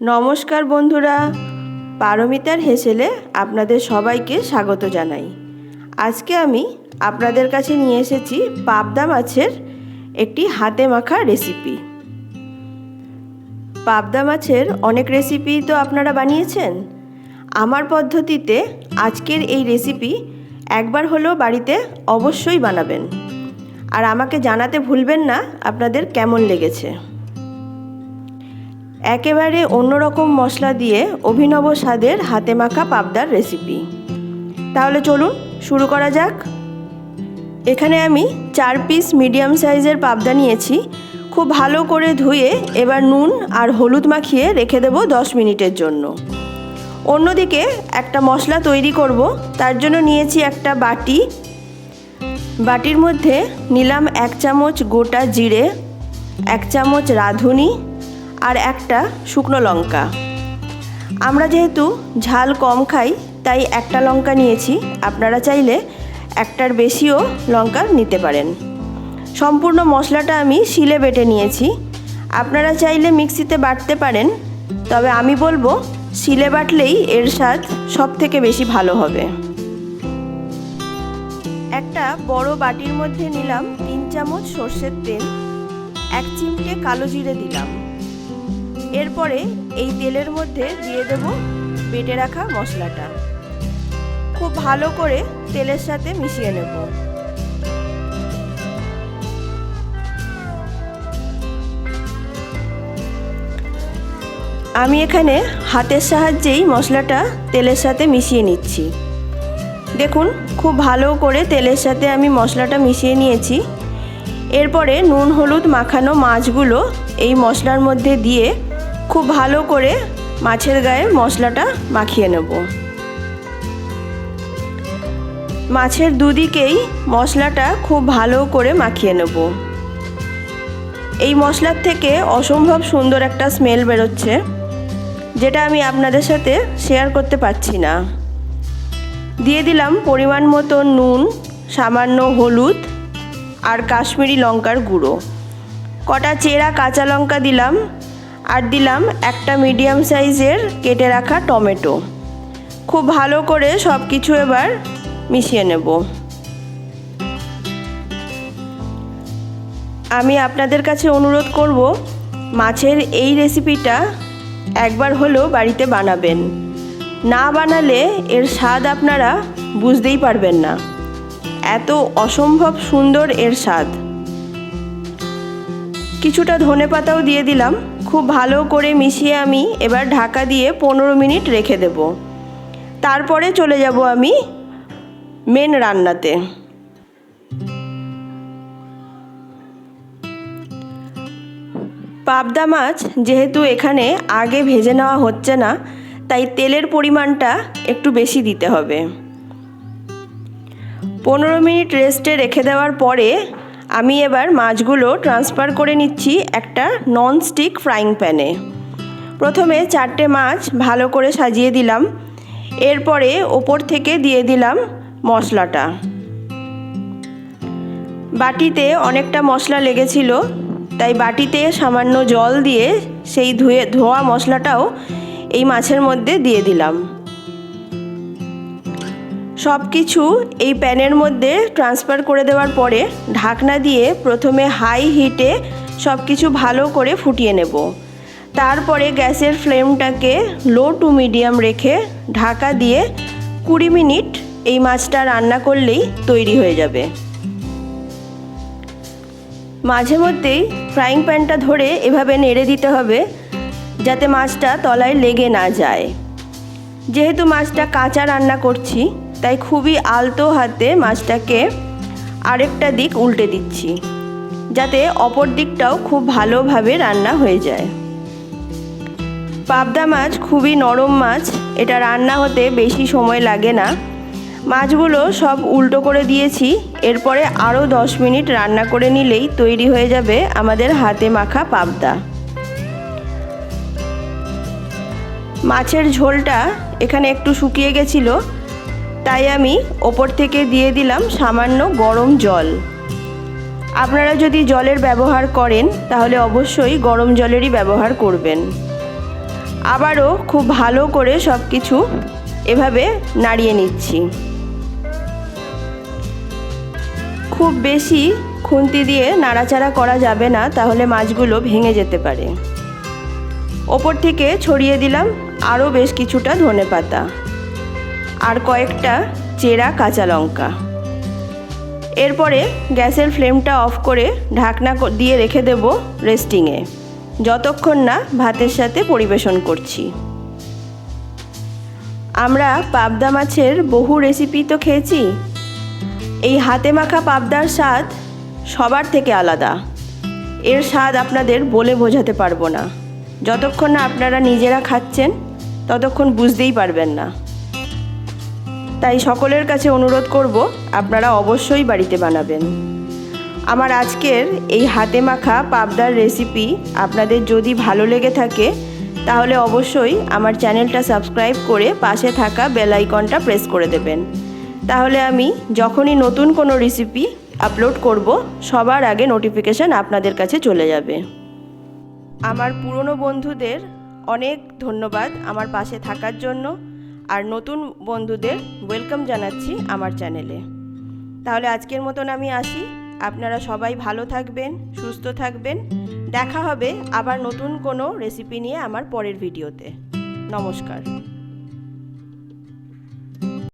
নমস্কার বন্ধুরা। পারমিতার হেসেলে আপনাদের সবাইকে স্বাগত জানাই। আজকে আমি আপনাদের কাছে নিয়ে এসেছি পাবদা মাছের একটি হাতে মাখা রেসিপি পাবদা মাছের অনেক রেসিপি তো আপনারা বানিয়েছেন। আমার পদ্ধতিতে আজকের এই রেসিপি একবার হলেও বাড়িতে অবশ্যই বানাবেন। আর আমাকে জানাতে ভুলবেন না আপনাদের কেমন লেগেছে। একেবারে অন্যরকম মশলা দিয়ে অভিনব স্বাদের হাতে মাখা পাবদার রেসিপি। তাহলে চলুন শুরু করা যাক। এখানে আমি চার পিস মিডিয়াম সাইজের পাবদা নিয়েছি। খুব ভালো করে ধুয়ে এবার নুন আর হলুদ মাখিয়ে রেখে দেব দশ মিনিটের জন্য। অন্যদিকে একটা মশলা তৈরি করব। তার জন্য নিয়েছি একটা বাটি। বাটির মধ্যে নিলাম এক চামচ গোটা জিরে, এক চামচ রাঁধুনি আর একটা শুকনো লঙ্কা। আমরা যেহেতু ঝাল কম খাই, তাই একটা লঙ্কা নিয়েছি। আপনারা চাইলে একটার বেশিও লঙ্কা নিতে পারেন। সম্পূর্ণ মশলাটা আমি শিলে বেটে নিয়েছি। আপনারা চাইলে মিক্সিতে বাটতে পারেন, তবে আমি বলব শিলে বাটলেই এর স্বাদ সব থেকে বেশি ভালো হবে। একটা বড় বাটির মধ্যে নিলাম তিন চামচ সর্ষের তেল, এক চিমটে কালো জিরে দিলাম। এরপরে এই তেলের মধ্যে দিয়ে দেব বেটে রাখা মশলাটা। খুব ভালো করে তেলের সাথে মিশিয়ে নেব। আমি এখানে হাতের সাহায্যেই মশলাটা তেলের সাথে মিশিয়ে নিচ্ছি। দেখুন, খুব ভালো করে তেলের সাথে আমি মশলাটা মিশিয়ে নিয়েছি। এরপরে নুন, হলুদ মাখানো মাছগুলো এই মশলার মধ্যে দিয়ে খুব ভালো করে মাছের গায়ে মশলাটা মাখিয়ে নেব। মাছের দুদিকেই মশলাটা খুব ভালো করে মাখিয়ে নেব। এই মশলার থেকে অসম্ভব সুন্দর একটা স্মেল বেরোচ্ছে, যেটা আমি আপনাদের সাথে শেয়ার করতে পারছি না। দিয়ে দিলাম পরিমাণ মতো নুন, সামান্য হলুদ আর কাশ্মীরি লঙ্কার গুঁড়ো। কটা চেরা কাঁচা লঙ্কা দিলাম আর দিলাম একটা মিডিয়াম সাইজের কেটে রাখা টমেটো। খুব ভালো করে সব কিছু এবার মিশিয়ে নেব। আমি আপনাদের কাছে অনুরোধ করব, মাছের এই রেসিপিটা একবার হলেও বাড়িতে বানাবেন। না বানালে এর স্বাদ আপনারা বুঝতেই পারবেন না। এত অসম্ভব সুন্দর এর স্বাদ। কিছুটা ধনে পাতাও দিয়ে দিলাম। খুব ভালো করে মিশিয়ে আমি এবার ঢাকা দিয়ে পনেরো মিনিট রেখে দেব। তারপরে চলে যাব আমি মেন রান্নাতে। পাবদা মাছ যেহেতু এখানে আগে ভেজে নেওয়া হচ্ছে না, তাই তেলের পরিমাণটা একটু বেশি দিতে হবে। পনেরো মিনিট রেস্টে রেখে দেওয়ার পরে আমি এবার মাছগুলো ট্রান্সফার করে নিচ্ছি একটা নন স্টিক ফ্রাইং প্যানে প্রথমে চারটে মাছ ভালো করে সাজিয়ে দিলাম। এরপরে ওপর থেকে দিয়ে দিলাম মশলাটা। বাটিতে অনেকটা মশলা লেগেছিল, তাই বাটিতে সামান্য জল দিয়ে সেই ধুয়ে, ধোয়া মশলাটাও এই মাছের মধ্যে দিয়ে দিলাম। সব কিছু এই প্যানের মধ্যে ট্রান্সফার করে দেওয়ার পরে ঢাকনা দিয়ে প্রথমে হাই হিটে সব কিছু ভালো করে ফুটিয়ে নেব। তারপরে গ্যাসের ফ্লেমটাকে লো টু মিডিয়াম রেখে ঢাকা দিয়ে কুড়ি মিনিট এই মাছটা রান্না করলেই তৈরি হয়ে যাবে। মাঝে মধ্যেই ফ্রাইং প্যানটা ধরে এভাবে নেড়ে দিতে হবে যাতে মাছটা তলায় লেগে না যায়। যেহেতু মাছটা কাঁচা রান্না করছি তাই খুবই আলতো হাতে মাছটাকে আরেকটা দিক উল্টে দিচ্ছি, যাতে অপর দিকটাও খুব ভালোভাবে রান্না হয়ে যায়। পাবদা মাছ খুবই নরম মাছ, এটা রান্না হতে বেশি সময় লাগে না। মাছগুলো সব উল্টো করে দিয়েছি, এরপরে আরও দশ মিনিট রান্না করে নিলেই তৈরি হয়ে যাবে আমাদের হাতে মাখা পাবদা। মাছের ঝোলটা এখানে একটু শুকিয়ে গেছিল তাই আমি ওপর থেকে দিয়ে দিলাম সামান্য গরম জল। আপনারা যদি জলের ব্যবহার করেন, তাহলে অবশ্যই গরম জলেরই ব্যবহার করবেন। আবারও খুব ভালো করে সব কিছু এভাবে নাড়িয়ে নিচ্ছি। খুব বেশি খুন্তি দিয়ে নাড়াচাড়া করা যাবে না, তাহলে মাছগুলো ভেঙে যেতে পারে। ওপর থেকে ছড়িয়ে দিলাম আরও বেশ কিছুটা ধনে পাতা আর কয়েকটা চেরা কাঁচা লঙ্কা। এরপরে গ্যাসের ফ্লেমটা অফ করে ঢাকনা দিয়ে রেখে দেব রেস্টিংয়ে। যতক্ষণ না ভাতের সাথে পরিবেশন করছি। আমরা পাবদা মাছের বহু রেসিপি তো খেয়েছি। এই হাতে মাখা পাবদার স্বাদ সবার থেকে আলাদা। এর স্বাদ আপনাদের বলে বোঝাতে পারব না। যতক্ষণ না আপনারা নিজেরা খাচ্ছেন, ততক্ষণ বুঝতেই পারবেন না। তাই সকলের কাছে অনুরোধ করব, আপনারা অবশ্যই বাড়িতে বানাবেন। আমার আজকের এই হাতে মাখা পাবদার রেসিপি আপনাদের যদি ভালো লেগে থাকে, তাহলে অবশ্যই আমার চ্যানেলটা সাবস্ক্রাইব করে পাশে থাকা বেল আইকনটা প্রেস করে দেবেন। তাহলে আমি যখনই নতুন কোনো রেসিপি আপলোড করব, সবার আগে নোটিফিকেশান আপনাদের কাছে চলে যাবে। আমার পুরনো বন্ধুদের অনেক ধন্যবাদ আমার পাশে থাকার জন্য। আর নতুন বন্ধুদের ওয়েলকাম জানাচ্ছি আমার চ্যানেলে তাহলে আজকের মতন আমি আসি। আপনারা সবাই ভালো থাকবেন, সুস্থ থাকবেন। দেখা হবে আবার নতুন কোনো রেসিপি নিয়ে আমার পরের ভিডিওতে নমস্কার।